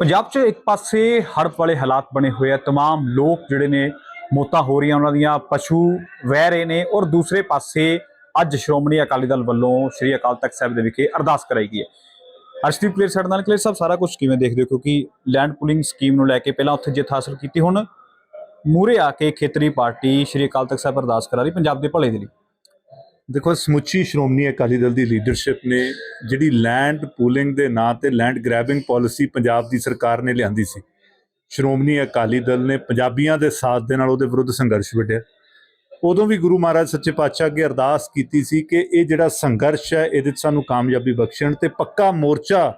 ਪੰਜਾਬ 'ਚ ਇੱਕ ਪਾਸੇ ਹੜ੍ਹ ਵਾਲੇ ਹਾਲਾਤ ਬਣੇ ਹੋਏ ਆ तमाम ਲੋਕ ਜਿਹੜੇ ਨੇ ਮੌਤਾਂ ਹੋ ਰਹੀਆਂ ਉਹਨਾਂ ਦੀਆਂ ਪਸ਼ੂ ਵਹਿ ਰਹੇ ਨੇ ਔਰ ਦੂਸਰੇ ਪਾਸੇ ਅੱਜ ਸ਼੍ਰੋਮਣੀ ਅਕਾਲੀ ਦਲ ਵੱਲੋਂ ਸ੍ਰੀ ਅਕਾਲ ਤਖਤ ਸਾਹਿਬ ਦੇ ਵਿਖੇ ਅਰਦਾਸ ਕਰਾਈ ਗਈ ਹੈ ਅਰਸ਼ਦੀਪ ਕਲੀਅਰ ਸਾਡੇ ਨਾਲ ਕਲੀਅਰ ਸਾਹਿਬ ਸਾਰਾ ਕੁਝ ਕਿਵੇਂ ਦੇਖਦੇ ਹੋ ਕਿਉਂਕਿ ਲੈਂਡ ਪੁਲਿੰਗ ਸਕੀਮ ਨੂੰ ਲੈ ਕੇ ਪਹਿਲਾਂ ਉੱਥੇ ਜਿੱਤ ਹਾਸਲ ਕੀਤੀ ਹੁਣ ਮੂਰੇ ਆ ਕੇ ਖੇਤਰੀ ਪਾਰਟੀ ਸ੍ਰੀ ਅਕਾਲ ਤਖਤ ਸਾਹਿਬ ਅਰਦਾਸ ਕਰਾ ਰਹੀ ਪੰਜਾਬ ਦੇ ਭਲੇ ਦੇ ਲਈ ਦੇਖੋ, ਸਮੁੱਚੀ ਸ਼੍ਰੋਮਣੀ ਅਕਾਲੀ ਦਲ ਦੀ ਲੀਡਰਸ਼ਿਪ ਨੇ ਜਿਹੜੀ ਲੈਂਡ ਪੂਲਿੰਗ ਦੇ ਨਾਂ ਤੇ ਲੈਂਡ ਗ੍ਰੈਬਿੰਗ ਪਾਲਿਸੀ ਪੰਜਾਬ ਦੀ ਸਰਕਾਰ ਨੇ ਲਿਆਂਦੀ ਸੀ। ਸ਼੍ਰੋਮਣੀ ਅਕਾਲੀ ਦਲ ਨੇ ਪੰਜਾਬੀਆਂ ਦੇ ਸਾਥ ਦੇ ਨਾਲ ਉਹਦੇ ਵਿਰੁੱਧ ਸੰਘਰਸ਼ ਵਿੱਢਿਆ। ਉਦੋਂ ਵੀ ਗੁਰੂ ਮਹਾਰਾਜ ਸੱਚੇ ਪਾਤਸ਼ਾਹ ਅੱਗੇ ਅਰਦਾਸ ਕੀਤੀ ਸੀ ਕਿ ਇਹ ਜਿਹੜਾ ਸੰਘਰਸ਼ ਹੈ, ਇਹਦੇ 'ਚ ਸਾਨੂੰ ਕਾਮਯਾਬੀ ਬਖਸ਼ਣ ਤੇ ਪੱਕਾ ਮੋਰਚਾ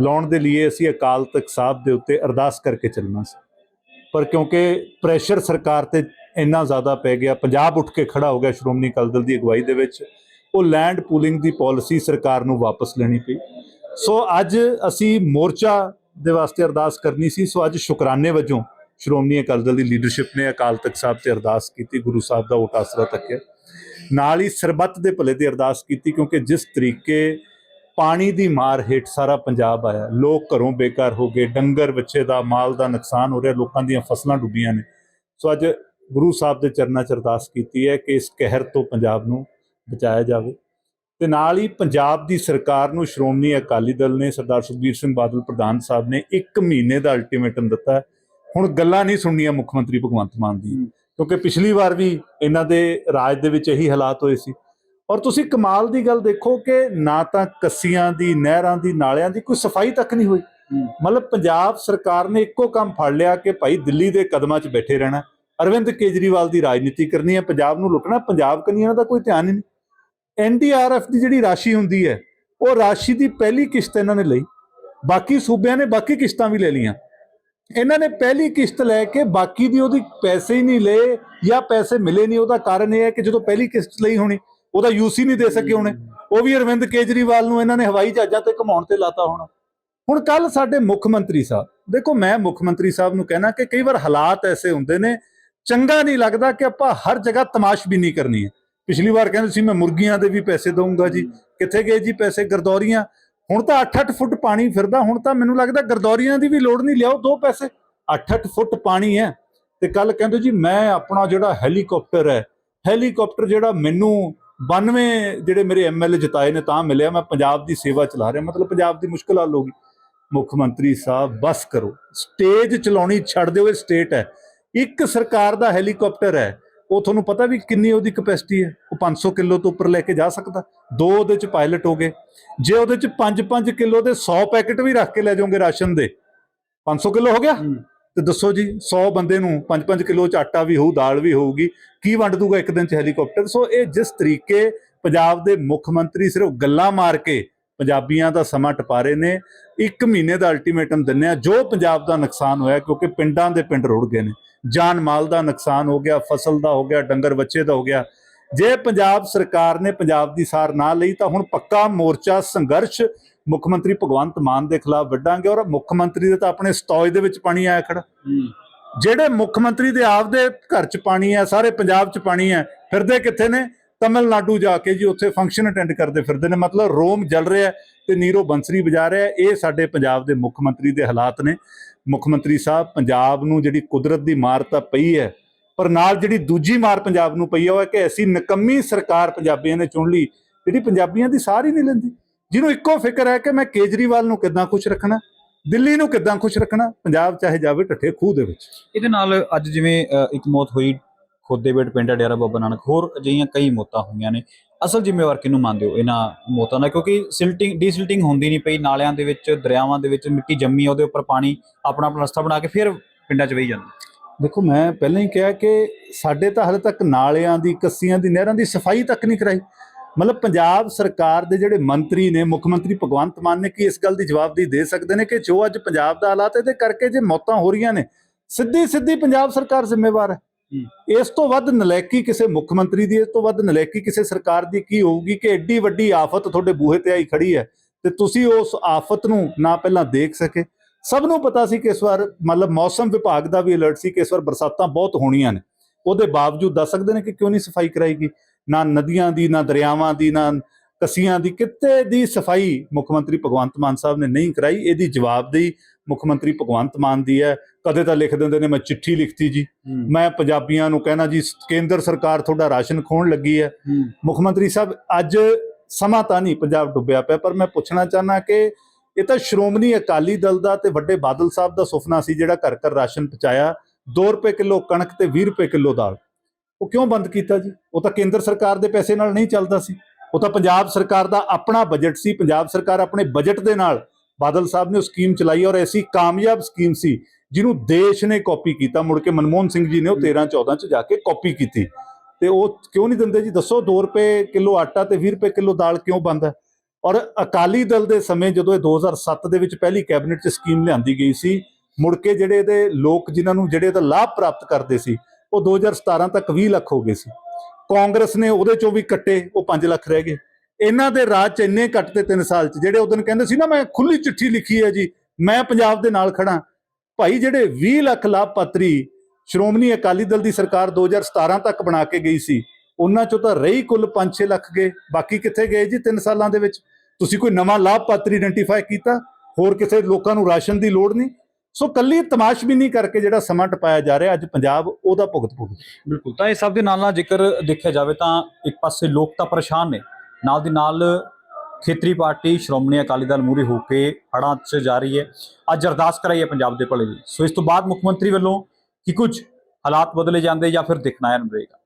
ਲਾਉਣ ਦੇ ਲਈ ਅਸੀਂ ਅਕਾਲ ਤਖਤ ਸਾਹਿਬ ਦੇ ਉੱਤੇ ਅਰਦਾਸ ਕਰਕੇ ਚੱਲਣਾ ਸੀ। ਪਰ ਕਿਉਂਕਿ ਪ੍ਰੈਸ਼ਰ ਸਰਕਾਰ ਤੇ ਇੰਨਾ ਜ਼ਿਆਦਾ ਪੈ ਗਿਆ, ਪੰਜਾਬ ਉੱਠ ਕੇ ਖੜਾ ਹੋ ਗਿਆ ਸ਼੍ਰੋਮਣੀ ਅਕਾਲੀ ਦਲ ਦੀ ਅਗਵਾਈ ਦੇ ਵਿੱਚ, ਉਹ ਲੈਂਡ ਪੂਲਿੰਗ ਦੀ ਪਾਲਿਸੀ ਸਰਕਾਰ ਨੂੰ ਵਾਪਸ ਲੈਣੀ ਪਈ। ਸੋ ਅੱਜ ਅਸੀਂ ਮੋਰਚਾ ਦੇ ਵਾਸਤੇ ਅਰਦਾਸ ਕਰਨੀ ਸੀ, ਸੋ ਅੱਜ ਸ਼ੁਕਰਾਨੇ ਵਜੋਂ ਸ਼੍ਰੋਮਣੀ ਅਕਾਲੀ ਦਲ ਦੀ ਲੀਡਰਸ਼ਿਪ ਨੇ ਅਕਾਲ ਤਖਤ ਸਾਹਿਬ ਤੇ ਅਰਦਾਸ ਕੀਤੀ, ਗੁਰੂ ਸਾਹਿਬ ਦਾ ਓਟ ਆਸਰਾ ਤੱਕਿਆ। ਨਾਲ ਹੀ ਸਰਬੱਤ ਦੇ ਭਲੇ ਦੀ ਅਰਦਾਸ ਕੀਤੀ, ਕਿਉਂਕਿ ਜਿਸ ਤਰੀਕੇ ਪਾਣੀ ਦੀ ਮਾਰ ਹੇਠ ਸਾਰਾ ਪੰਜਾਬ ਆਇਆ। ਲੋਕ ਘਰੋਂ ਬੇਕਾਰ ਹੋ ਗਏ। ਡੰਗਰ ਬੱਚੇ ਦਾ ਮਾਲ ਦਾ ਨੁਕਸਾਨ ਹੋ ਰਿਹਾ। ਲੋਕਾਂ ਦੀਆਂ ਫਸਲਾਂ ਡੁੱਬੀਆਂ ਨੇ। ਸੋ ਅੱਜ ਗੁਰੂ ਸਾਹਿਬ ਦੇ ਚਰਨਾਂ 'ਚ ਅਰਦਾਸ ਕੀਤੀ ਹੈ ਕਿ ਇਸ ਕਹਿਰ ਤੋਂ ਪੰਜਾਬ ਨੂੰ ਬਚਾਇਆ ਜਾਵੇ। ਤੇ ਨਾਲ ਹੀ ਪੰਜਾਬ ਦੀ ਸਰਕਾਰ ਨੂੰ ਸ਼੍ਰੋਮਣੀ ਅਕਾਲੀ ਦਲ ਨੇ ਸਰਦਾਰ ਸੁਖਬੀਰ ਸਿੰਘ ਬਾਦਲ ਪ੍ਰਧਾਨ ਸਾਹਿਬ ਨੇ 1 ਮਹੀਨੇ ਦਾ ਅਲਟੀਮੇਟਮ ਦਿੱਤਾ ਹੁਣ ਗੱਲਾਂ ਨਹੀਂ ਸੁਣਨੀਆਂ ਮੁੱਖ ਮੰਤਰੀ ਭਗਵੰਤ ਮਾਨ ਦੀ ਕਿਉਂਕਿ ਪਿਛਲੀ ਵਾਰ ਵੀ ਇਹਨਾਂ ਦੇ ਰਾਜ ਦੇ ਵਿੱਚ ਇਹੀ ਹਾਲਾਤ ਹੋਏ ਸੀ। ਔਰ ਤੁਸੀਂ ਕਮਾਲ ਦੀ ਗੱਲ ਦੇਖੋ ਕਿ ਨਾ ਤਾਂ ਕੱਸੀਆਂ ਦੀ ਨਹਿਰਾਂ ਦੀ ਨਾਲਿਆਂ ਦੀ ਕੋਈ ਸਫ਼ਾਈ ਤੱਕ ਨਹੀਂ ਹੋਈ। ਮਤਲਬ ਪੰਜਾਬ ਸਰਕਾਰ ਨੇ ਇੱਕੋ ਕੰਮ ਫੜ ਲਿਆ ਕਿ ਭਾਈ ਦਿੱਲੀ ਦੇ ਕਦਮਾਂ 'ਚ ਬੈਠੇ ਰਹਿਣਾ। ਅਰਵਿੰਦ ਕੇਜਰੀਵਾਲ ਦੀ ਰਾਜਨੀਤੀ ਕਰਨੀ ਹੈ ਪੰਜਾਬ ਨੂੰ ਲੁੱਟਣਾ ਪੰਜਾਬ ਕੰਨੀ ਇਹਨਾਂ ਦਾ ਕੋਈ ਧਿਆਨ ਹੀ ਨਹੀਂ। ਐਨਡੀਆਰਐਫ ਦੀ ਜਿਹੜੀ ਰਾਸ਼ੀ ਹੁੰਦੀ ਹੈ ਉਹ ਰਾਸ਼ੀ ਦੀ ਪਹਿਲੀ ਕਿਸ਼ਤ ਇਹਨਾਂ ਨੇ ਲਈ। ਬਾਕੀ ਸੂਬਿਆਂ ਨੇ ਬਾਕੀ ਕਿਸ਼ਤਾਂ ਵੀ ਲੈ ਲਈਆਂ। ਇਹਨਾਂ ਨੇ ਪਹਿਲੀ ਕਿਸ਼ਤ ਲੈ ਕੇ ਬਾਕੀ ਦੀ ਉਹਦੀ ਪੈਸੇ ਹੀ ਨਹੀਂ ਲਏ ਜਾਂ ਪੈਸੇ ਮਿਲੇ ਨਹੀਂ। ਉਹਦਾ ਕਾਰਨ ਇਹ ਹੈ ਕਿ ਜਦੋਂ ਪਹਿਲੀ ਕਿਸ਼ਤ ਲਈ ਹੋਣੀ ਉਹਦਾ ਯੂਸੀ ਨਹੀਂ ਦੇ ਸਕੇ ਹੋਣੇ ਉਹ ਵੀ ਅਰਵਿੰਦ ਕੇਜਰੀਵਾਲ ਨੂੰ ਇਹਨਾਂ ਨੇ ਹਵਾਈ ਜਹਾਜ਼ਾਂ ਤੇ ਘਮਾਉਣ ਤੇ ਲਾਤਾ ਹੋਣਾ। ਹੁਣ ਕੱਲ ਸਾਡੇ ਮੁੱਖ ਮੰਤਰੀ ਸਾਹਿਬ ਦੇਖੋ ਮੈਂ ਮੁੱਖ ਮੰਤਰੀ ਸਾਹਿਬ ਨੂੰ ਕਹਿਣਾ ਕਿ ਕਈ ਵਾਰ ਹਾਲਾਤ ਐਸੇ ਹੁੰਦੇ ਨੇ ਚੰਗਾ ਨਹੀਂ ਲੱਗਦਾ ਕਿ ਆਪਾਂ ਹਰ ਜਗ੍ਹਾ ਤਮਾਸ਼ਬੀਨੀ ਕਰਨੀ ਹੈ। ਪਿਛਲੀ ਵਾਰ ਕਹਿੰਦੇ ਸੀ ਮੈਂ ਮੁਰਗੀਆਂ ਦੇ ਵੀ ਪੈਸੇ ਦਊਂਗਾ ਜੀ ਕਿੱਥੇ ਗਏ ਜੀ ਪੈਸੇ? ਗਰਦੌਰੀਆਂ। ਹੁਣ ਤਾਂ 8-8 ਫੁੱਟ ਪਾਣੀ ਫਿਰਦਾ ਹੁਣ ਤਾਂ ਮੈਨੂੰ ਲੱਗਦਾ ਗਰਦੌਰੀਆਂ ਦੀ ਵੀ ਲੋੜ ਨਹੀਂ ਲਿਆਓ ਦੋ ਪੈਸੇ। 8-8 ਫੁੱਟ ਪਾਣੀ ਹੈ। ਤੇ ਕੱਲ ਕਹਿੰਦੇ ਜੀ ਮੈਂ ਆਪਣਾ ਜਿਹੜਾ ਹੈਲੀਕਾਪਟਰ ਹੈ ਹੈਲੀਕਾਪਟਰ ਜਿਹੜਾ ਮੈਨੂੰ 92 ਜਿਹੜੇ ਮੇਰੇ ਐਮਐਲਏ ਜਿਤਾਏ ਨੇ ਤਾਂ ਮਿਲਿਆ, ਮੈਂ ਪੰਜਾਬ ਦੀ ਸੇਵਾ ਚਲਾ ਰਿਹਾ, ਮਤਲਬ ਪੰਜਾਬ ਦੀ ਮੁਸ਼ਕਲ ਹੱਲ ਹੋ ਗਈ। ਮੁੱਖ ਮੰਤਰੀ ਸਾਹਿਬ, ਬਸ ਕਰੋ। ਸਟੇਜ ਚਲਾਉਣੀ ਛੱਡ ਦਿਓ, ਇਹ ਸਟੇਟ ਹੈ। ਇੱਕ ਸਰਕਾਰ ਦਾ ਹੈਲੀਕਾਪਟਰ ਹੈ, ਉਹ ਤੁਹਾਨੂੰ ਪਤਾ ਵੀ ਕਿੰਨੀ ਉਹਦੀ ਕਪੈਸਿਟੀ ਹੈ? ਉਹ 500 ਕਿਲੋ ਤੋਂ ਉੱਪਰ ਲੈ ਕੇ ਜਾ ਸਕਦਾ। ਦੋ ਉਹਦੇ ਚ ਪਾਇਲਟ ਹੋ ਗਏ। ਜੇ ਉਹਦੇ ਚ 5-5 ਕਿਲੋ ਦੇ 100 ਪੈਕੇਟ ਵੀ ਰੱਖ ਕੇ ਲੈ ਜਾਓਗੇ ਰਾਸ਼ਨ ਦੇ 500 ਕਿਲੋ ਹੋ ਗਿਆ? ਤੇ ਦੱਸੋ ਜੀ 100 ਬੰਦੇ ਨੂੰ 5-5 ਕਿਲੋ ਚ ਆਟਾ ਵੀ ਹੋਊ, ਦਾਲ ਵੀ ਹੋਊਗੀ, ਕੀ ਵੰਡ ਦੂਗਾ ਇੱਕ ਦਿਨ ਚ ਹੈਲੀਕਾਪਟਰ ਸੋ ਇਹ ਜਿਸ ਤਰੀਕੇ ਪੰਜਾਬ ਦੇ ਮੁੱਖ ਮੰਤਰੀ ਸਿਰਫ ਗੱਲਾਂ ਮਾਰ ਕੇ ਪੰਜਾਬੀਆਂ ਦਾ ਸਮਾਂ ਟਪਾ ਰਹੇ ਨੇ, ਇੱਕ ਮਹੀਨੇ ਦਾ ਅਲਟੀਮੇਟਮ ਦਿੰਨੇ ਆ, ਜੋ ਪੰਜਾਬ ਦਾ ਨੁਕਸਾਨ ਹੋਇਆ, ਕਿਉਂਕਿ ਪਿੰਡਾਂ ਦੇ ਪਿੰਡ ਰੁੜ ਗਏ ਨੇ, ਜਾਨ ਮਾਲ ਦਾ ਨੁਕਸਾਨ ਹੋ ਗਿਆ, ਫਸਲ ਦਾ ਹੋ ਗਿਆ, ਡੰਗਰ ਬੱਚੇ ਦਾ ਹੋ ਗਿਆ, ਜੇ ਪੰਜਾਬ ਸਰਕਾਰ ਨੇ ਪੰਜਾਬ ਦੀ ਸਾਰ ਨਾ ਲਈ ਤਾਂ ਹੁਣ ਪੱਕਾ ਮੋਰਚਾ ਸੰਘਰਸ਼ ਮੁੱਖ ਮੰਤਰੀ ਭਗਵੰਤ ਮਾਨ ਦੇ ਖਿਲਾਫ ਵੱਢਾਂਗੇ ਔਰ ਮੁੱਖ ਮੰਤਰੀ ਦੇ ਤਾਂ ਆਪਣੇ ਸਟੋਜ ਦੇ ਵਿੱਚ ਪਾਣੀ ਆਇਆ ਖੜਾ। ਜਿਹੜੇ ਮੁੱਖ ਮੰਤਰੀ ਦੇ ਆਪ ਦੇ ਘਰ 'ਚ ਪਾਣੀ ਹੈ ਸਾਰੇ ਪੰਜਾਬ 'ਚ ਪਾਣੀ ਹੈ ਫਿਰਦੇ ਕਿੱਥੇ ਨੇ? ਤਮਿਲਨਾਡੂ ਜਾ ਕੇ ਜੀ ਉੱਥੇ ਫੰਕਸ਼ਨ ਅਟੈਂਡ ਕਰਦੇ ਫਿਰਦੇ ਨੇ। ਮਤਲਬ ਰੋਮ ਜਲ ਰਿਹਾ ਤੇ ਨੀਰੋ ਬੰਸਰੀ ਵਜਾ ਰਿਹਾ। ਇਹ ਸਾਡੇ ਪੰਜਾਬ ਦੇ ਮੁੱਖ ਮੰਤਰੀ ਦੇ ਹਾਲਾਤ ਨੇ। ਮੁੱਖ ਮੰਤਰੀ ਸਾਹਿਬ ਪੰਜਾਬ ਨੂੰ ਜਿਹੜੀ ਕੁਦਰਤ ਦੀ ਮਾਰ ਤਾਂ ਪਈ ਹੈ ਪਰ ਨਾਲ ਜਿਹੜੀ ਦੂਜੀ ਮਾਰ ਪੰਜਾਬ ਨੂੰ ਪਈ ਹੈ ਉਹ ਹੈ ਕਿ ਐਸੀ ਨਕੰਮੀ ਸਰਕਾਰ ਪੰਜਾਬੀਆਂ ਨੇ ਚੁਣ ਲਈ। ਜਿਹੜੀ ਪੰਜਾਬੀਆਂ ਦੀ ਸਾਰ ਹੀ ਨਹੀਂ ਲੈਂਦੀ। ਜਿਹਨੂੰ ਇੱਕੋ ਫਿਕਰ ਹੈ ਕਿ ਮੈਂ ਕੇਜਰੀਵਾਲ ਨੂੰ ਕਿੱਦਾਂ ਖੁਸ਼ ਰੱਖਣਾ ਦਿੱਲੀ ਨੂੰ ਕਿੱਦਾਂ ਖੁਸ਼ ਰੱਖਣਾ ਪੰਜਾਬ ਚਾਹੇ ਜਾਵੇ ਢੱਠੇ ਖੂਹ ਦੇ ਵਿੱਚ। ਇਹਦੇ ਨਾਲ ਅੱਜ ਜਿਵੇਂ ਇੱਕ ਮੌਤ ਹੋਈ ਖੋਦੇਬੇਟ ਪਿੰਡ ਡੇਰਾ ਬਾਬਾ ਨਾਨਕ ਹੋਰ ਅਜਿਹੀਆਂ ਕਈ ਮੌਤਾਂ ਹੋਈਆਂ ਨੇ। ਅਸਲ ਜ਼ਿੰਮੇਵਾਰ ਕਿਹਨੂੰ ਮੰਨਦੇ ਹੋ ਇਹਨਾਂ ਮੌਤਾਂ ਦਾ? ਕਿਉਂਕਿ ਸਿਲਟਿੰਗ ਡੀਸਿਲਟਿੰਗ ਹੁੰਦੀ ਨਹੀਂ ਪਈ ਨਾਲਿਆਂ ਦੇ ਵਿੱਚ ਦਰਿਆਵਾਂ ਦੇ ਵਿੱਚ ਮਿੱਟੀ ਜੰਮੀ ਉਹਦੇ ਉੱਪਰ ਪਾਣੀ ਆਪਣਾ ਆਪਣਾ ਰਸਤਾ ਬਣਾ ਕੇ ਫਿਰ ਪਿੰਡਾਂ 'ਚ ਵਹੀ ਜਾਂਦਾ। ਦੇਖੋ ਮੈਂ ਪਹਿਲਾਂ ਹੀ ਕਿਹਾ ਕਿ ਸਾਡੇ ਤਾਂ ਹਾਲੇ ਤੱਕ ਨਾਲਿਆਂ ਦੀ ਕੱਸੀਆਂ ਦੀ ਨਹਿਰਾਂ ਦੀ ਸਫ਼ਾਈ ਤੱਕ ਨਹੀਂ ਕਰਾਈ। ਮਤਲਬ ਪੰਜਾਬ ਸਰਕਾਰ ਦੇ ਜਿਹੜੇ ਮੰਤਰੀ ਨੇ, ਮੁੱਖ ਮੰਤਰੀ ਭਗਵੰਤ ਮਾਨ ਨੇ ਕੀ ਇਸ ਗੱਲ ਦੀ ਜਵਾਬਦੇਹੀ ਦੇ ਸਕਦੇ ਨੇ ਕਿ ਜੋ ਅੱਜ ਪੰਜਾਬ ਦਾ ਹਾਲਾਤ ਇਹਦੇ ਕਰਕੇ ਜੇ ਮੌਤਾਂ ਹੋ ਰਹੀਆਂ ਨੇ ਸਿੱਧੀ ਸਿੱਧੀ ਪੰਜਾਬ ਸਰਕਾਰ ਜ਼ਿੰਮੇਵਾਰ ਹੈ। ਇਸ ਤੋਂ ਵੱਧ ਨਲੈਕੀ ਕਿਸੇ ਮੁੱਖ ਮੰਤਰੀ ਦੀ, ਇਸ ਤੋਂ ਵੱਧ ਨਲੈਕੀ ਕਿਸੇ ਸਰਕਾਰ ਦੀ ਕੀ ਹੋਊਗੀ ਕਿ ਐਡੀ ਵੱਡੀ ਆਫਤ ਤੁਹਾਡੇ ਬੂਹੇ ਤੇ ਆਈ ਖੜੀ ਹੈ ਤੇ ਤੁਸੀਂ ਉਸ ਆਫਤ ਨੂੰ ਨਾ ਪਹਿਲਾਂ ਦੇਖ ਸਕੇ। ਸਭ ਨੂੰ ਪਤਾ ਸੀ ਕਿ ਇਸ ਵਾਰ ਮਤਲਬ ਮੌਸਮ ਵਿਭਾਗ ਦਾ ਵੀ ਅਲਰਟ ਸੀ ਕਿ ਇਸ ਵਾਰ ਬਰਸਾਤਾਂ ਬਹੁਤ ਹੋਣੀਆਂ ਨੇ। ਉਹਦੇ ਬਾਵਜੂਦ ਦੱਸ ਸਕਦੇ ਨੇ ਕਿ ਕਿਉਂ ਨਹੀਂ ਸਫ਼ਾਈ ਕਰਾਈਗੀ ਨਾ ਨਦੀਆਂ ਦੀ ਨਾ ਦਰਿਆਵਾਂ ਦੀ ਨਾ ਕੱਸੀਆਂ ਦੀ ਕਿਤੇ ਦੀ ਸਫ਼ਾਈ ਮੁੱਖ ਮੰਤਰੀ ਭਗਵੰਤ ਮਾਨ ਸਾਹਿਬ ਨੇ ਨਹੀਂ ਕਰਾਈ ਇਹਦੀ ਜਵਾਬਦੇਹੀ ਮੁੱਖ ਮੰਤਰੀ ਭਗਵੰਤ ਮਾਨ ਦੀ ਹੈ। ਕਦੇ ਤਾਂ ਲਿਖ ਦਿੰਦੇ ਨੇ ਮੈਂ ਚਿੱਠੀ ਲਿਖਤੀ ਜੀ। ਮੈਂ ਪੰਜਾਬੀਆਂ ਨੂੰ ਕਹਿਣਾ ਜੀ ਕੇਂਦਰ ਸਰਕਾਰ ਤੁਹਾਡਾ ਰਾਸ਼ਨ ਖੋਣ ਲੱਗੀ ਹੈ। ਮੁੱਖ ਮੰਤਰੀ ਸਾਹਿਬ ਅੱਜ ਸਮਾਂ ਤਾਂ ਨਹੀਂ ਪੰਜਾਬ ਡੁੱਬਿਆ ਪਿਆ ਪਰ ਮੈਂ ਪੁੱਛਣਾ ਚਾਹਨਾ ਕਿ ਇਹ ਤਾਂ ਸ਼੍ਰੋਮਣੀ ਅਕਾਲੀ ਦਲ ਦਾ ਤੇ ਵੱਡੇ ਬਾਦਲ ਸਾਹਿਬ ਦਾ ਸੁਪਨਾ ਸੀ ਜਿਹੜਾ ਘਰ ਘਰ ਰਾਸ਼ਨ ਪਹੁੰਚਾਇਆ। 2 ਰੁਪਏ ਕਿਲੋ ਕਣਕ ਤੇ 20 ਰੁਪਏ ਕਿਲੋ ਦਾਲ। ਉਹ ਕਿਉਂ ਬੰਦ ਕੀਤਾ ਜੀ? ਉਹ ਤਾਂ ਕੇਂਦਰ ਸਰਕਾਰ ਦੇ ਪੈਸੇ ਨਾਲ ਨਹੀਂ ਚੱਲਦਾ ਸੀ। ਉਹ ਤਾਂ ਪੰਜਾਬ ਸਰਕਾਰ ਦਾ ਆਪਣਾ ਬਜਟ ਸੀ। ਪੰਜਾਬ ਸਰਕਾਰ ਆਪਣੇ ਬਜਟ ਦੇ ਨਾਲ ਬਾਦਲ ਸਾਹਿਬ ਨੇ ਉਹ ਸਕੀਮ ਚਲਾਈ ਔਰ ਐਸੀ ਕਾਮਯਾਬ ਸਕੀਮ ਸੀ ਜਿਹਨੂੰ ਦੇਸ਼ ਨੇ ਕਾਪੀ ਕੀਤਾ। ਮੁੜ ਕੇ ਮਨਮੋਹਨ ਸਿੰਘ ਜੀ ਨੇ ਉਹ 13 14 ਚ ਜਾ ਕੇ ਕਾਪੀ ਕੀਤੀ। ਤੇ ਉਹ ਕਿਉਂ ਨਹੀਂ ਦਿੰਦੇ ਜੀ? ਦੱਸੋ 2 ਰੁਪਏ ਕਿਲੋ ਆਟਾ ਤੇ 20 ਰੁਪਏ ਕਿਲੋ ਦਾਲ ਕਿਉਂ ਬੰਦ ਹੈ? ਔਰ ਅਕਾਲੀ ਦਲ ਦੇ ਸਮੇਂ ਜਦੋਂ ਇਹ 2007 ਦੇ ਵਿੱਚ ਪਹਿਲੀ ਕੈਬਨਿਟ 'ਚ ਸਕੀਮ ਲਿਆਂਦੀ ਗਈ ਸੀ, ਮੁੜ ਕੇ ਜਿਹੜੇ ਇਹਦੇ ਲੋਕ ਜਿਨ੍ਹਾਂ ਨੂੰ ਜਿਹੜੇ ਇਹਦਾ ਲਾਭ ਪ੍ਰਾਪਤ ਕਰਦੇ ਸੀ ਉਹ 2017 ਤੱਕ 20 ਲੱਖ ਹੋ ਗਏ ਸੀ। ਕਾਂਗਰਸ ਨੇ ਉਹਦੇ ਚੋਂ ਵੀ ਕੱਟੇ, ਉਹ 5 ਲੱਖ ਰਹਿ ਗਏ। ਇਹਨਾਂ ਦੇ ਰਾਜ 'ਚ ਇੰਨੇ ਕੱਟ ਤੇ 3 ਸਾਲ 'ਚ, ਜਿਹੜੇ ਉਦੋਂ ਕਹਿੰਦੇ ਸੀ ਨਾ, ਮੈਂ ਖੁੱਲੀ ਚਿੱਠੀ ਲਿਖੀ ਹੈ ਜੀ, ਮੈਂ ਪੰਜਾਬ ਦੇ ਨਾਲ ਖੜਾ ਭਾਈ, ਜਿਹੜੇ 20 ਲੱਖ ਲਾਭਪਾਤਰੀ ਸ਼੍ਰੋਮਣੀ ਅਕਾਲੀ ਦਲ ਦੀ ਸਰਕਾਰ 2017 ਤੱਕ ਬਣਾ ਕੇ ਗਈ ਸੀ, ਉਹਨਾਂ ਚੋਂ ਤਾਂ ਰਹੀ ਕੁੱਲ 5-6 ਲੱਖ ਗਏ। ਬਾਕੀ ਕਿੱਥੇ ਗਏ ਜੀ 3 ਸਾਲਾਂ ਦੇ ਵਿੱਚ? ਤੁਸੀਂ ਕੋਈ ਨਵਾਂ ਲਾਭਪਾਤਰੀ ਆਇਡੈਂਟੀਫਾਈ ਕੀਤਾ? ਹੋਰ ਕਿਸੇ ਲੋਕਾਂ ਨੂੰ ਰਾਸ਼ਨ ਦੀ ਲੋੜ ਨਹੀਂ? ਸੋ ਕੱਲੀ ਤਮਾਸ਼ਬੀਨੀ ਕਰਕੇ ਜਿਹੜਾ ਸਮਾਂ ਟਪਾਇਆ ਜਾ ਰਿਹਾ, ਅੱਜ ਪੰਜਾਬ ਉਹਦਾ ਭੁਗਤ ਭੁਗਤ ਬਿਲਕੁਲ, ਤਾਂ ਇਹ ਸਭ ਦੇ ਨਾਲ ਨਾਲ ਜੇਕਰ ਦੇਖਿਆ ਜਾਵੇ ਤਾਂ ਇੱਕ ਪਾਸੇ ਲੋਕ ਤਾਂ ਪਰੇਸ਼ਾਨ ਨੇ। ਨਾਲ ਦੀ ਨਾਲ ਖੇਤਰੀ ਪਾਰਟੀ ਸ਼੍ਰੋਮਣੀ ਅਕਾਲੀ ਦਲ ਮੂਹਰੇ ਹੋ ਕੇ ਹੜਾਂ 'ਚ ਜਾ ਰਹੀ ਹੈ। ਅੱਜ ਅਰਦਾਸ ਕਰਾਈ ਹੈ ਪੰਜਾਬ ਦੇ ਭਲੇ ਲਈ ਸੋ ਇਸ ਤੋਂ ਬਾਅਦ ਮੁੱਖ ਮੰਤਰੀ ਵੱਲੋਂ ਕੀ ਕੁਝ ਹਾਲਾਤ ਬਦਲੇ ਜਾਂਦੇ ਜਾਂ ਫਿਰ ਦਿਖਣਾ ਹੈ ਰਹੇਗਾ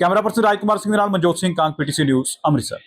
ਕੈਮਰਾ ਪਰਸਨ ਰਾਜਕੁਮਾਰ ਸਿੰਘ ਦੇ ਨਾਲ ਮਨਜੋਤ ਸਿੰਘ, ਕਾਂਗ ਪੀਟੀਸੀ ਨਿਊਜ਼, ਅੰਮ੍ਰਿਤਸਰ।